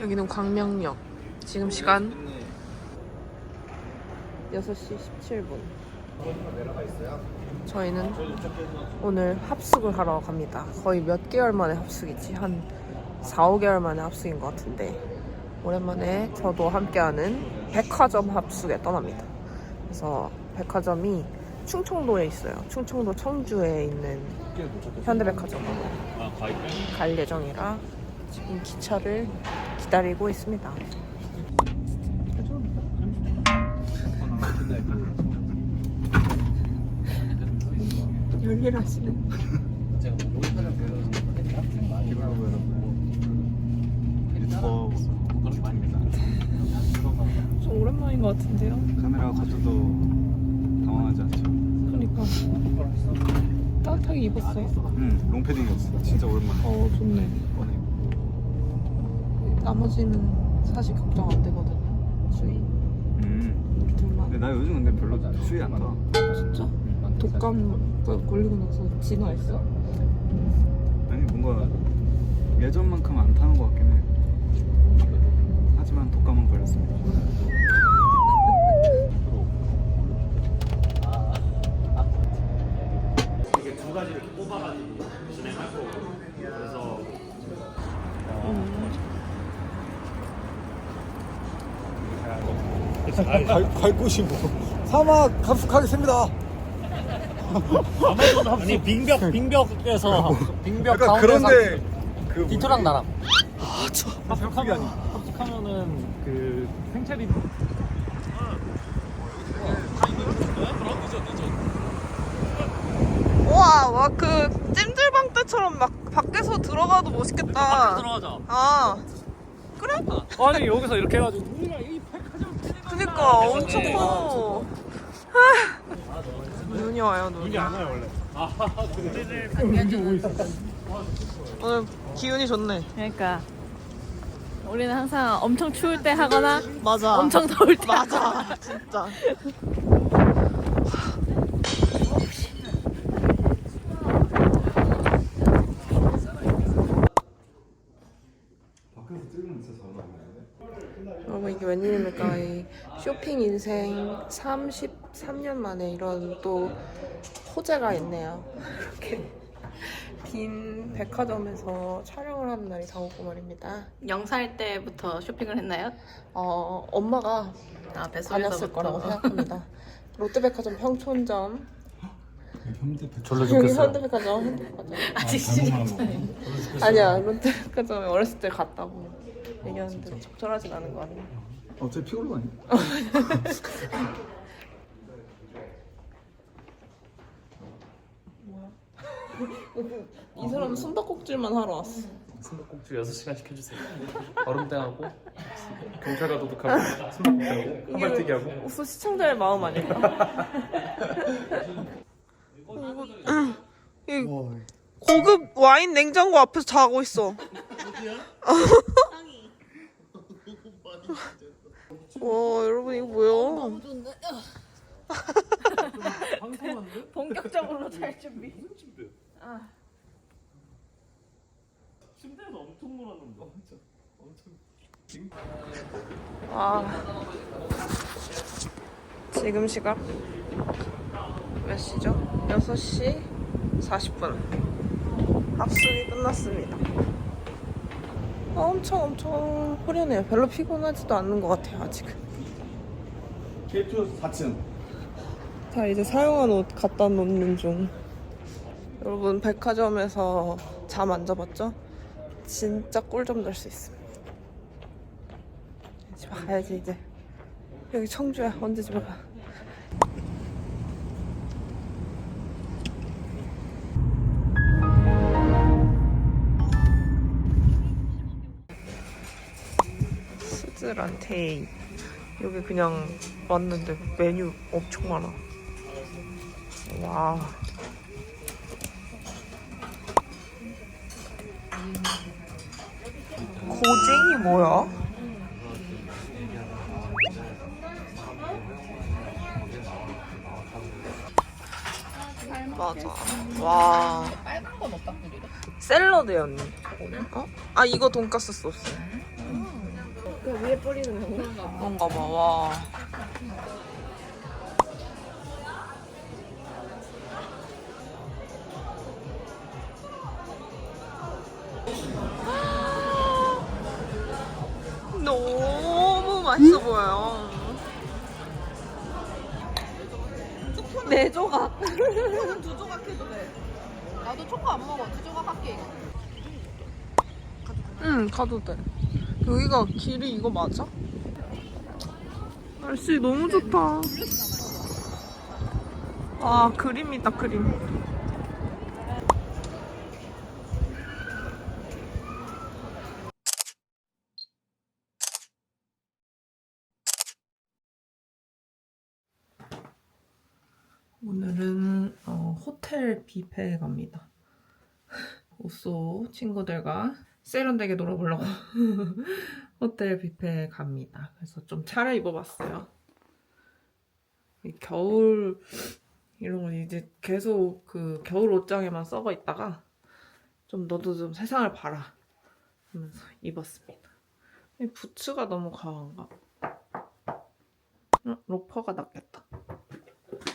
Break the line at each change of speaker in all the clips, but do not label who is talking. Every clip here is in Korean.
여기는 광명역. 지금 시간 6시 17분. 저희는 오늘 합숙을 하러 갑니다. 거의 몇 개월 만에 합숙이지. 한 4, 5개월 만에 합숙인 것 같은데. 오랜만에 저도 함께하는 백화점 합숙에 떠납니다. 그래서 백화점이 충청도에 있어요. 충청도 청주에 있는 현대백화점으로 갈 예정이라 지금 기차를 기다리고 있습니다. 열일하시네.
유튜버
좀 오랜만인 것 같은데요?
카메라 가져도 당황하지 않죠?
그러니까 따뜻하게 입었어요.
응 롱패딩이었어 진짜 오랜만에
어 좋네. 나머지는 사실 걱정 안 되거든요. 수위
음
둘만.
근데 나 요즘 근데 별로 추위 안 타.
진짜? 독감 걸리고 나서 진화했어?
아니 뭔가 예전만큼 안 타는 것 같긴 해 갈, 갈 곳이 뭐 사막 합숙하겠습니다.
아니 빙벽 빙벽에서 빙벽
약간 그런데 그
디토랑 나랑
합숙이 아니
합숙하면은 그 생체리.
우와, 와, 그, 찜질방 때처럼 막 밖에서 들어가도 멋있겠다.
들어가자.
아, 그래?
아니 여기서 이렇게 해가지고. 우리가 이 백화점
그니까, 엄청 커. 아, 눈이 와요, 눈이.
안 와요 원래 아 그래
오늘 기운이 좋네.
그러니까 우리는 항상 엄청 추울 때 하거나
맞아.
엄청 더울 때
맞아, 진짜.
밖에서 찍으면 진짜 잘 나오는데
여러분 이게 웬일입니까? 이 쇼핑 인생 33년 만에 이런 또 호재가 있네요. 이렇게 빈 백화점에서 촬영을 하는 날이 다 오고 말입니다.
영살 때부터 쇼핑을 했나요?
어, 엄마가
아
다녔을 거라고 생각합니다. 롯데백화점 평촌점
현대
졸로
여기 현대백화점 현대백화점
아직
잘못만
아니야 롯데백화점에 어렸을 때 갔다고 얘기하는데 적절하진 않은 거 아니야?
어차피 거 아니야?
이 사람은 숨바꼭질만 하러 왔어.
숨바꼭질 6시간 시켜주세요 얼음 땡하고 경찰과 도둑하고 숨바꼭질하고 한발뜨기 하고
우수 시청자의 마음 아닐까? 어, 이거 이 고급 와인 냉장고 앞에서 자고 있어. 와 여러분 이거 뭐야?
본격적으로 잘 준비.
침대에서 엄청 놀았는데
아. 지금 시각 몇 시죠? 6시 40분. 합숙이 끝났습니다. 아, 엄청 엄청 후련해요. 별로 피곤하지도 않는 것 같아요 아직은
K2 4층.
다 이제 사용한 옷 갖다 놓는 중. 여러분 백화점에서 잠 안 잡았죠? 진짜 꿀잠 잘 수 있습니다. 집에 가야지 이제. 여기 청주야. 언제 집에 가 스즈란테이 여기 그냥 왔는데 메뉴 엄청 많아 와 고쟁이 뭐야? 맞아. 와. 샐러드였니? 어? 아 이거 돈까스 소스.
그 위에 뿌리는 건가?
뭔가 봐, 와. 너무 맛있어 보여요. 네 조각. 두 조각 해도 돼. 나도 초코 안 먹어. 두 조각 할게. 응, 가도 돼. 여기가 길이 이거 맞아? 날씨 너무 좋다. 와, 그림이다, 그림. 오늘은 어, 호텔 뷔페에 갑니다. 오쏘 친구들과 세련되게 놀아보려고 호텔 뷔페에 갑니다. 그래서 좀 차려 입어봤어요. 이 겨울 이런 거 이제 계속 그 겨울 옷장에만 썩어 있다가 좀 너도 좀 세상을 봐라 하면서 입었습니다. 이 부츠가 너무 과한가? 응, 로퍼가 낫겠다.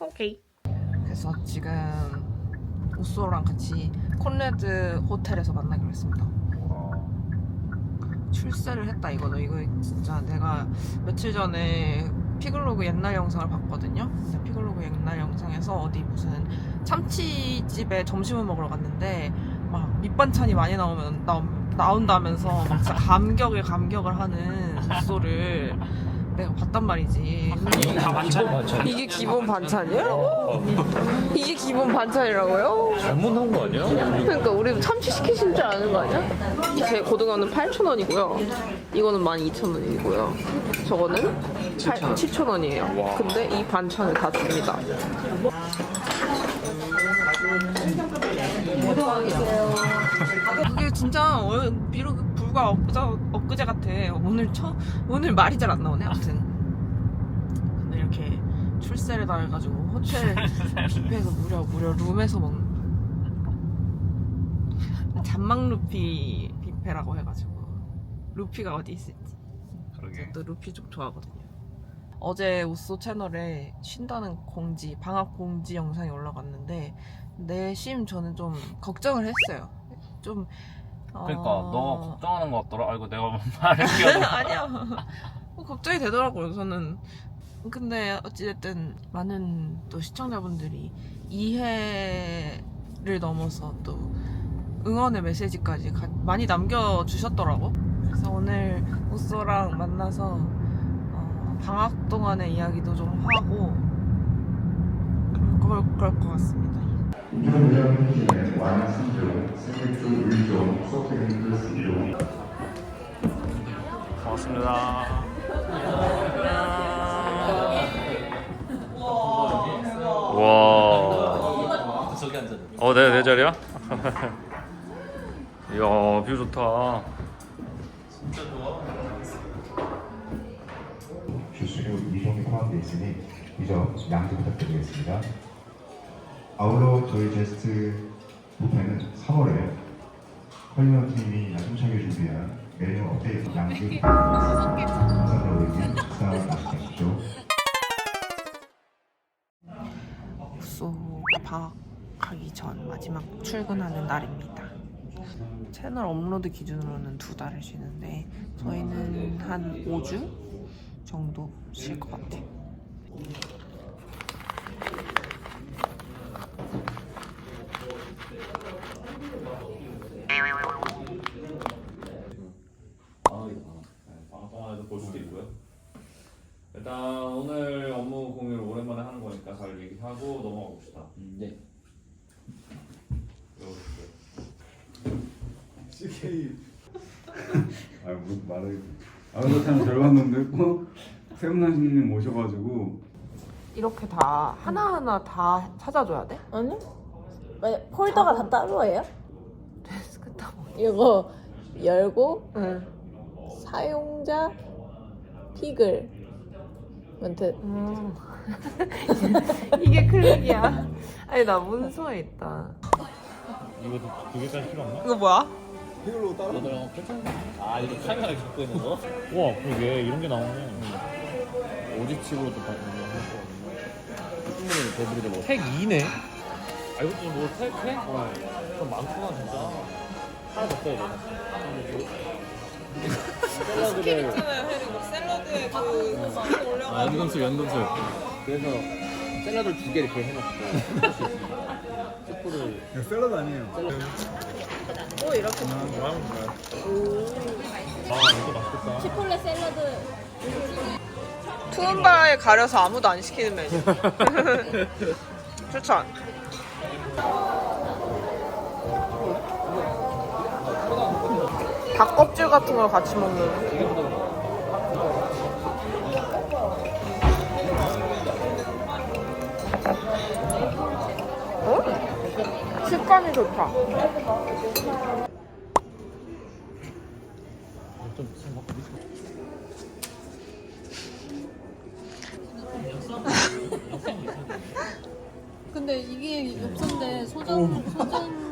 오케이. 그래서 지금 오쏘랑 같이 콘레드 호텔에서 만나기로 했습니다. 출세를 했다 이거는 이거 진짜 내가 며칠 전에 피글로그 옛날 영상을 봤거든요. 피글로그 옛날 영상에서 어디 무슨 참치집에 점심을 먹으러 갔는데 막 밑반찬이 많이 나오면 나, 나온다면서 막 감격에 감격을 하는 소를 내가 봤단 말이지.
다 반찬?
이게 기본 반찬이야? 이게 기본 반찬이라고요?
잘못한 거 아니야?
그러니까 우리 참치 시키신 줄 아는 거 아니야? 제 고등어는 8,000원이고요. 이거는 12,000원이고요. 저거는 7,000원이에요. 근데 이 반찬을 다 줍니다. 그게 진짜 어, 불과 엊그제, 엊그제 같아. 오늘 처 오늘 말이 잘 안 나오네. 아무튼. 근데 이렇게 출세를 다 해가지고 호텔 뷔페에서 무려 무려 룸에서 먹는 잔망 루피 뷔페라고 해가지고 루피가 어디 있을지
그러게.
또 루피 좀 좋아하거든요. 어제 우소 채널에 쉰다는 공지, 방학 공지 영상이 올라갔는데 내심 저는 좀 걱정을 했어요. 좀
그러니까
어,
너 걱정하는 거 같더라. 아이고 내가 뭐 말을 끼워.
아니야. 뭐 걱정이 되더라고요. 저는 근데 어찌됐든 많은 또 시청자분들이 이해를 넘어서 또 응원의 메시지까지 가- 많이 남겨주셨더라고. 그래서 오늘 우쏘랑 만나서 어, 방학 동안의 이야기도 좀 하고 그럴, 그럴 것 같습니다.
고맙습니다. 와. 어, 네, 내 자리야? 이야, 뷰 좋다.
주수료 이동이 포함되어 있으니 이점 양해 부탁드리겠습니다. 아울러 저희 게스트 부페는 3월에 컬리어 팀이 야심차게 준비한 메뉴 업데이트 양주 감사드리고 식사 마시십시오.
숙소 방학하기 전 마지막 출근하는 날입니다. 채널 업로드 기준으로는 두 달을 쉬는데 저희는 한 5주 정도 쉴 것 같아요.
방송 동안에도 볼 수도 있고요. 일단 오늘 업무 공유를 오랜만에 하는 거니까 잘 얘기하고 넘어가 봅시다. 네.
CK. 아, 뭐 말해. 아, 그렇다면 결과론도 했고 세훈나신님 오셔가지고
이렇게 다 하나하나 다 찾아줘야 돼?
아니? 만약 폴더가 다 따로예요?
데스크 탑.
이거 열고
응.
사용자 픽을 멘트
음. 이게 클릭이야. 아니 나 문서에 있다.
이거 두 개까지 필요 없나?
이거 뭐야?
이걸로 따라.
너도 괜찮다. 아 이거 카메라 갖고 있는 거? 와 그러게 이런 게 나오네. 오지칩으로 또 바꾸는 거. 충분히 배부르게 먹어. 택 2네. 아 이것도 뭐 택? 택? 어. 좀 많구나 진짜. 하나 더 써야 돼. 샐러드를
샐러드에 그 올려.
아, 연금술 연금술. 그래서 샐러드를 두개 이렇게 해놓고 스프를
이거 샐러드 아니에요.
또 이렇게
아 이거 맛있겠다.
치폴레 샐러드.
투움바에 가려서 아무도 안 시키는 메뉴. 추천. 닭 껍질 같은 걸 같이 먹는. 어? 식감이 좋다.
근데 이게 엽서인데 소장 소장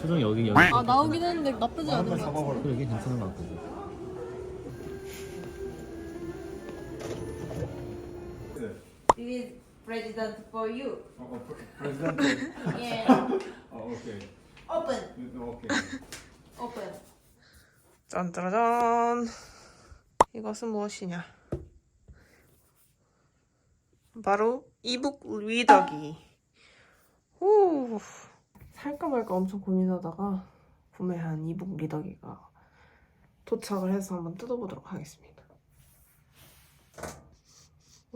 표정 여기 여기.
아 나오긴 했는데 나쁘지 않은 것 같아.
여기 괜찮은 것 같고.
This is president for you.
프레지던트.
Yeah.
어, 오케이.
Open.
오케이.
Open.
짠짜라짠. 이것은 무엇이냐? 바로 이북 리더기. 후. 살까 말까 엄청 고민하다가 구매한 이북 리더기가 도착을 해서 한번 뜯어보도록 하겠습니다.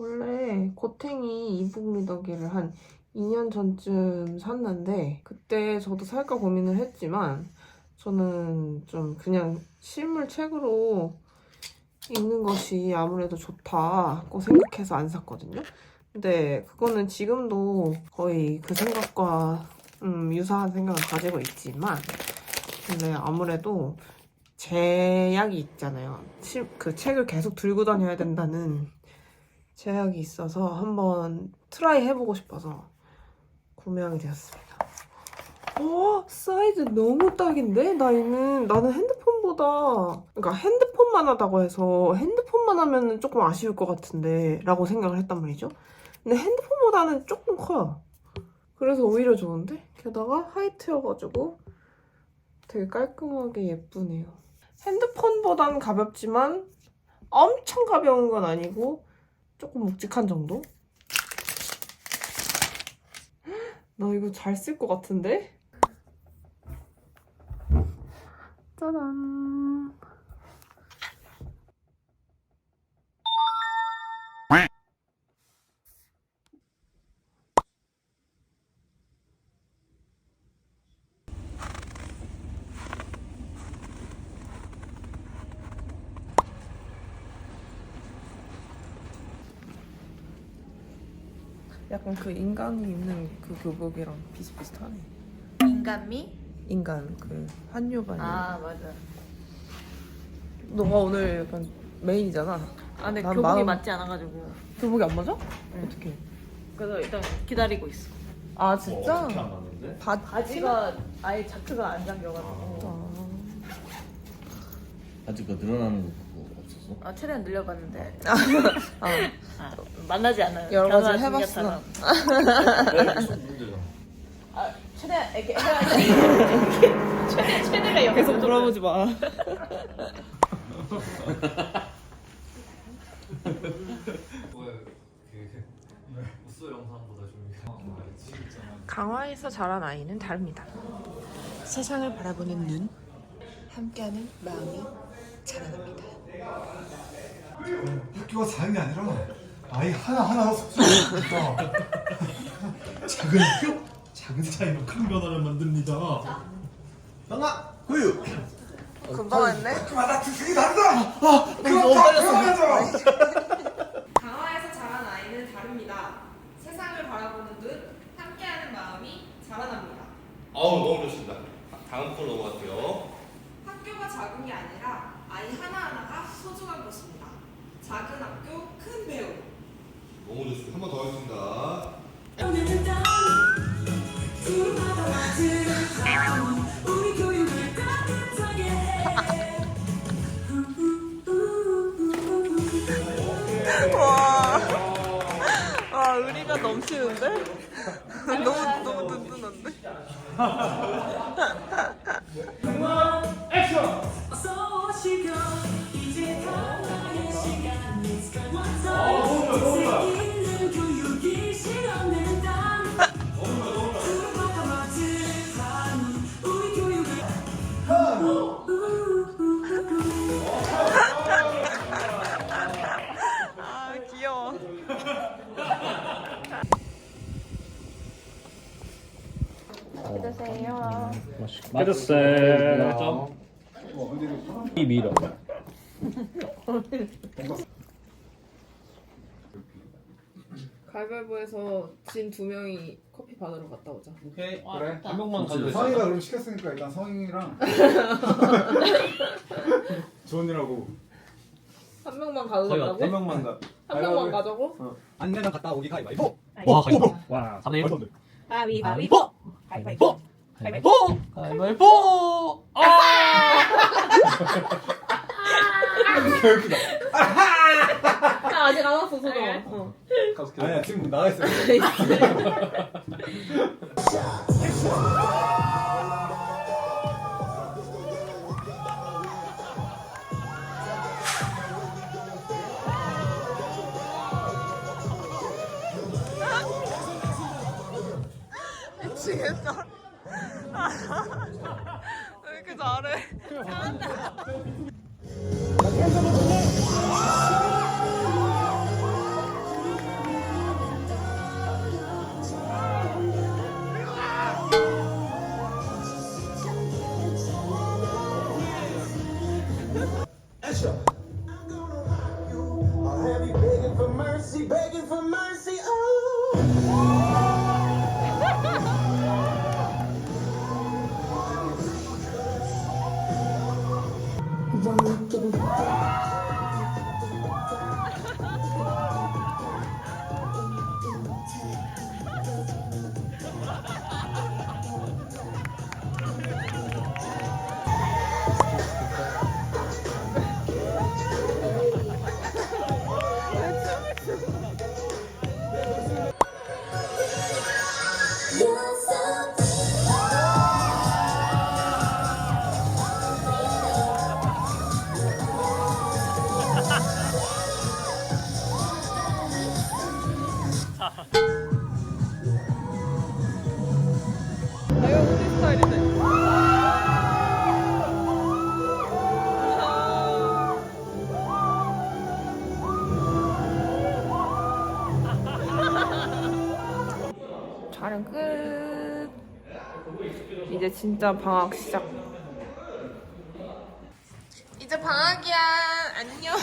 원래 고탱이 이북 리더기를 한 2년 전쯤 샀는데 그때 저도 살까 고민을 했지만 저는 좀 그냥 실물 책으로 읽는 것이 아무래도 좋다고 생각해서 안 샀거든요. 근데 그거는 지금도 거의 그 생각과 음, 유사한 생각을 가지고 있지만 근데 아무래도 제약이 있잖아요. 실- 그 책을 계속 들고 다녀야 된다는 제약이 있어서 한번 트라이 해보고 싶어서 구매하게 되었습니다. 어, 사이즈 너무 딱인데? 나는, 나는 핸드폰보다, 그러니까 핸드폰만 하다고 해서 핸드폰만 하면 조금 아쉬울 것 같은데, 라고 생각을 했단 말이죠. 근데 핸드폰보다는 조금 커요. 그래서 오히려 좋은데? 게다가 화이트여가지고 되게 깔끔하게 예쁘네요. 핸드폰보다는 가볍지만 엄청 가벼운 건 아니고 조금 묵직한 정도? 나 이거 잘 쓸 것 같은데? 짜잔. 약간 그 인간이 입는 그 교복이랑 비슷비슷하네.
인간미?
인간 그 한유반이.
아 맞아.
너가 오늘 약간 메인이잖아.
아 근데
난
교복이
마음-
맞지 않아가지고
교복이 안 맞아? 어떻게?
그래서 일단 기다리고 있어.
아 진짜?
어떻게 안 맞는데?
바,
바지가 아예 자크가 안 잠겨가지고.
아.
아직 그 늘어나는 거?
아 최대한 늘려봤는데
아,
아, 만나지 않아요.
여러 가지
결혼할
해봤어.
중이었다가. 아 최대한 이렇게 해야지. 최대 최대가 여기
계속 물어보지 마.
우수 영상보다 좀
강화에서 자란 아이는 다릅니다. 세상을 바라보는 눈, 함께하는 마음이 자라납니다.
학교가 4학년이 아니라 아이 하나하나 속수다 작은 학교? 작은 차이로 큰 변화를 만듭니다 영아 고유
금방 했네.
그마다 특색이 다르다 아 그럼 다 배워야죠
강화에서 자란 아이는 다릅니다. 세상을 바라보는 눈, 함께하는 마음이 자라납니다.
어우 너무 좋습니다. 다음 거 넘어갈게요.
학교가 작은 게 아니라 아이 하나하나가 소중한 것입니다. 작은 학교, 큰 배움.
너무 좋습니다. 한 번 더 하겠습니다.
오늘은 땀, 우와, 와
의리가 넘치는데? 너무 너무 든든한데?
맛있겠어요. 이 밀어.
가위바위보에서 진 두 명이 커피 받으러 갔다 오자.
오케이.
그래.
한 명만 가져.
성희가 그럼 시켰으니까 일단 성희랑 조언이라고
한 명만
거의
가져가고?
한 명만 가.
한 명만 가자고?
안내랑 갔다 오기 가위바위보.
와, 가위바위보. 와, 3대 1.
가위바위보. 가위바위보. 가위바위보.
가위바위보.
나 아직 안 왔어 소정아. 어.
아니야 지금 나가 있어.
미치겠다. 왜 이렇게 잘해? 내가 진짜 방학 시작. 이제 방학이야. 안녕.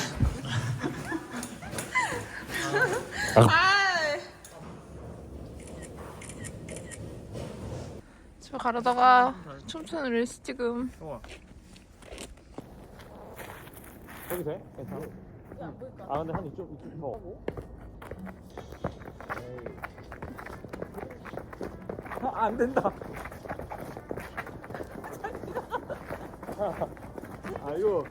아. 집에 가려다가 춤추는 릴스 찍음.
여기 돼? 괜찮아? 아, 근데 한 이쪽, 이쪽 더. 아, 안 된다. 아, 이거.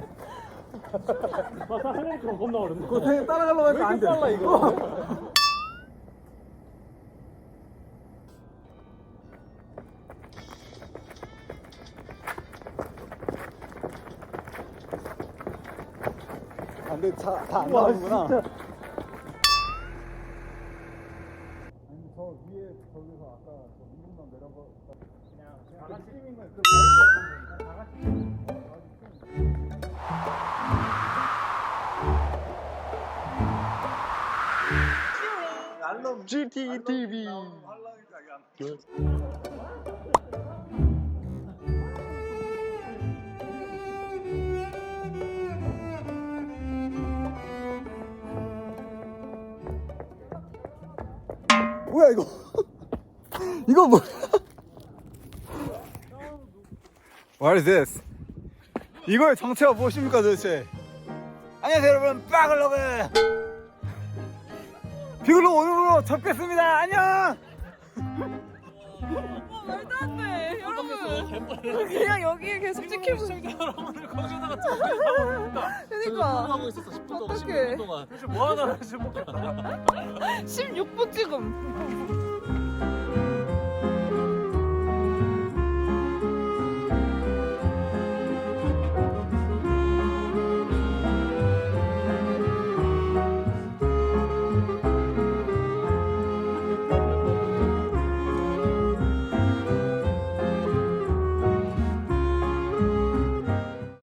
나 하려니까 겁나 어렵네. 그거 따라가려고 하니까 안 돼. 빨라, 이거.
안돼 다안 나오는구나.
GTTV.
뭐야 이거? 이거 뭐야? What is this? 이거의 정체가 무엇입니까 도대체? 안녕하세요 여러분 빠글로그 비글로 오늘로 접겠습니다 안녕
말도 안 돼, 여러분. 그냥 여기에 계속 찍히고.
여러분들 거기다가
그러니까.
하고 있었어 10분 동안
어떡해.
16분 동안. 뭐 하나 10분
16분 지금.